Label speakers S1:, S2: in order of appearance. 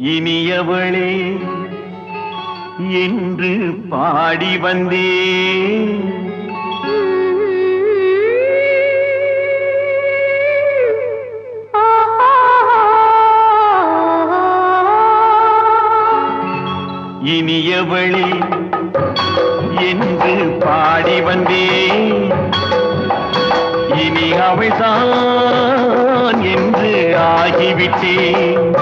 S1: இனியவளே என்று பாடி வந்தே. இனியவளே என்று பாடி வந்தே. இனி அவள்தான் என்று ஆகிவிட்டேன்.